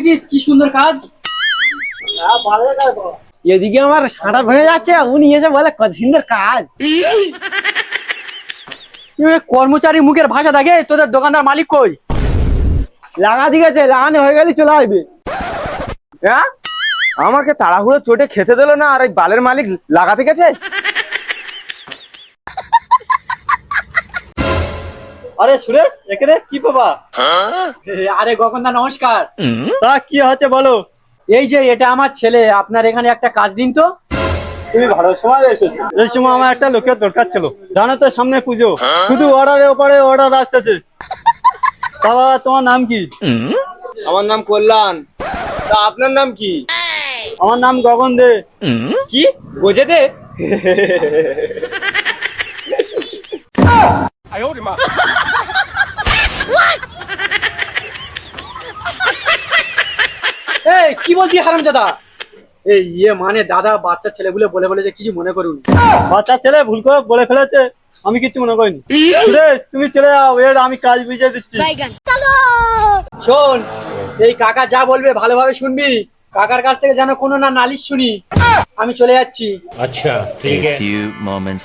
দেখেছিস কি সুন্দর কাজ? এদিকে আমার সাঁটা ভেঙে যাচ্ছে উনি এসে বলে কত সুন্দর কাজ। কর্মচারী মুখের ভাষা দেখে তোদের দোকানদার মালিক কই? লাগা দিয়েছে লাগানো হয়ে গেলে চলে আসবে। হ্যাঁ? আমাকে তাড়াহুড়ো চোটে খেতে দিলো না আর এই বালের মালিক লাগাতে গেছে? আরে সুরেশ এখানে কি বাবা? এ, আরে গগনদা নমস্কার। তা কি হচ্ছে বলো? এই যে এটা আমার ছেলে আপনার এখানে একটা কাজ দিন তো। তুমি ভালো সময় এসেছ। এই সময় আমার একটা লোকের দরকার ছিল। জানো তো সামনে পুজো। শুধু অর্ডারে ওপারে অর্ডার আসতেছে। বাবা তোমার নাম কি? আমার নাম কল্যাণ। তা আপনার নাম কি? আমার নাম গগন দে। কি? বোঝে দে? এই কি বলছি হারামজাদা? এই ইয়ে মানে দাদা বাচ্চা ছেলেগুলো বলে বলে যে কিছু মনে করুন। বাচ্চা ছেলে ভুল করে বলে ফেলেছে আমি কিছু মনে করিনি। সুরেশ তুমি চলে যাও এর আমি কাজ বুঝিয়ে দিচ্ছি। শোন এই কাকা যা বলবে ভালোভাবে শুনবি। কাকার কাছ থেকে যেন কোনো না নালিশ শুনি। আমি চলে যাচ্ছি। A few moments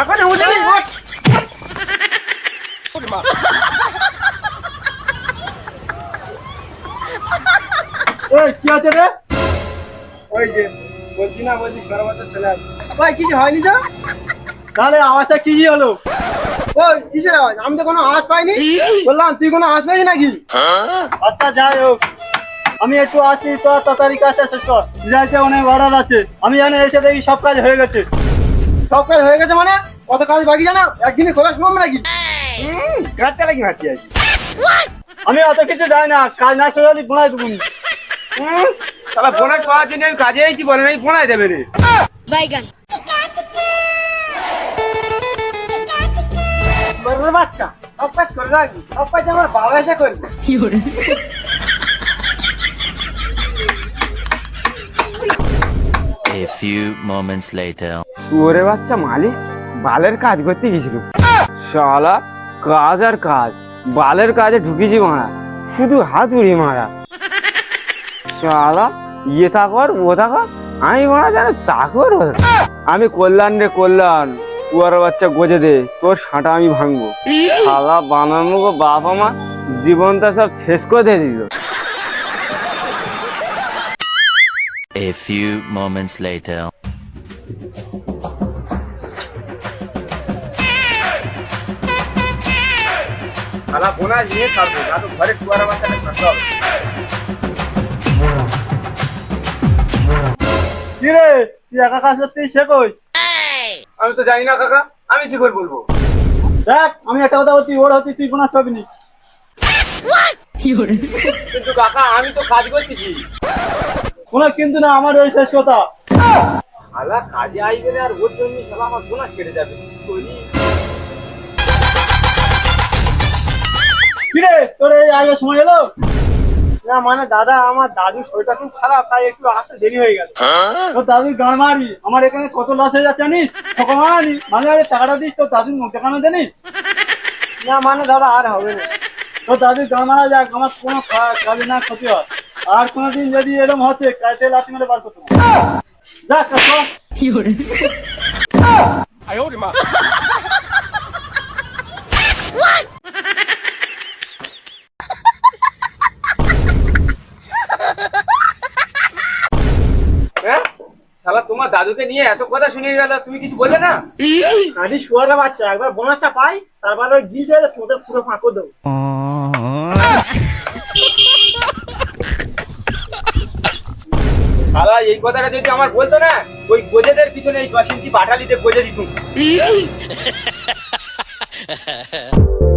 এখন উঠে ওঠ এই কি আছে রে? ওই যে বলছি না বলছি সোয়ার বাচ্চা চলে আসবে ভাই কিছু হয়নি তো? তাহলে আওয়াজটা কি হলো? ওই কিসের আওয়াজ? আমি তো কোনো আওয়াজ পাইনি। বললাম তুই কোনো আওয়াজ পাইনি নাকি? আচ্ছা যাই হোক। আমি একটু আসছি তো তাড়াতাড়ি কাজটা শেষ কর। যাইতে অনেক অর্ডার আছে। আমি জানি এসে দেখি সব কাজ হয়ে গেছে। সব কাজ হয়ে গেছে মানে? কত কাজ বাকি জানো? একদিনে খোলা সম্ভব নাকি? গাছ চালাকি মারতি আর কি। আমি অত কিছু যাই না কাজ না শেষ হলে বোনাই দেবো। তাহলে বোনাস পাওয়ার জন্য আমি কাজে আইছি বলে নাই বোনাই দেবে রে? বাইগান বাচ্চা সব কাজ করে রাখবি। সব কাজ আমার বাবা এসে করবে। A few moments later. বাচ্চা বালের কাজ করতে গেছিল। শালা, কাজ আর কাজ। বালের কাজে ঢুকেছি মারা। শুধু মারা। শালা ইয়ে থাকর, ও থাকর, আমি মারা যেন চাকর আমি কল্যাণ রে কল্যাণ কুয়ার বাচ্চা গোজে দে, তোর সাঁটা আমি ভাঙবো। শালা, বানানো বাপ আমার জীবনটা সব শেষ করে দিল। A few moments later. তুই একা কাজ করতে সে কই? আমি তো জানি না কাকা আমি কি করে বলব? দেখ আমি একটা কথা বলছি ওর হতে তুই বোনাস পাবি নি। কিন্তু কাকা আমি তো কাজ করতেছি। কোনো কিন্তু না আমার ওই শেষ কথা। শালা কাজে আইবে না আর ওর জন্য শালা আমার বোনাস কেটে যাবে কি রে তোর এই আগে সময় এলো? না মানে দাদা আমার দাদুর শরীরটা খুব খারাপ তাই একটু আসতে দেরি হয়ে গেল। তোর দাদুর গান মারি আমার এখানে কত লস হয়ে যাচ্ছে জানিস? তখন মানে আরে টাকাটা দিস তোর দাদুর মুখ দেখানো জানিস? না মানে দাদা আর হবে না। তোর দাদুর গান মারা যাক আমার কোনো কাজে না ক্ষতি হয়। আর কোনোদিন যদি এরকম হচ্ছে কাজে লাঠি মেরে বার করতে হবে। যাক কাজ কর। হ্যাঁ? শালা তোমার দাদুকে নিয়ে এত কথা শুনিয়ে গেল তুমি কিছু বললে না? আদি শুয়ারে বাচ্চা একবার বোনাসটা পাই তারপর ওই গিয়ে যায় তোদের পুরো ফাঁকো দেবো। শালা এই কথাটা যদি আমার বলতো না ওই গোজেদের পিছনে এই বাসিন্তি পাঠালিতে বাটালিতে গোজে দিতুম।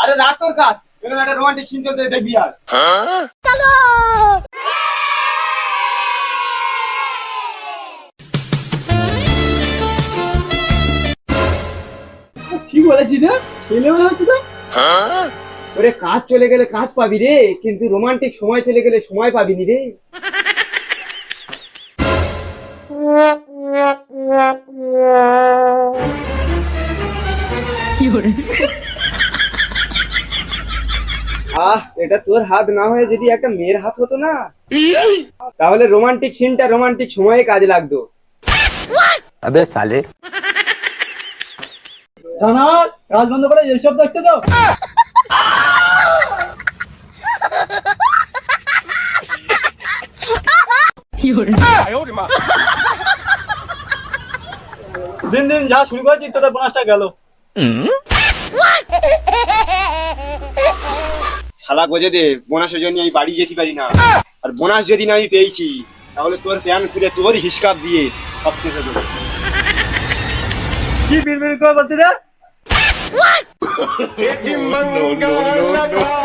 আরে রাত তোর কাজ। একটা রোমান্টিক সিন চলতে দেখবি আর ঠিক বলেছি না? ছেলে মনে হচ্ছে তো। ওরে কাজ চলে গেলে কাজ পাবি রে কিন্তু রোমান্টিক সময় চলে গেলে সময় পাবি নি রে। আহ এটা তোর হাত না হয়ে যদি একটা মেয়ের হাত হতো না? তাহলে রোমান্টিক সিনটা রোমান্টিক সময়ে কাজে লাগতো। আবে সালে। জানার কাজ বন্ধ করে এইসব দেখতে দাও দিন দিন যা শুরু করেছি তোদের পাঁচটা গেল। শালা গজে দে বোনাসের জন্য আমি বাড়ি যেতে পারি না আর বোনাস যদি না আমি পেয়েছি তাহলে তোর প্যান খুলে তোর হিসকাপ দিয়ে সব শেষে দেবো কি বিড়বিড় করে বলতে রে no, no, no, no.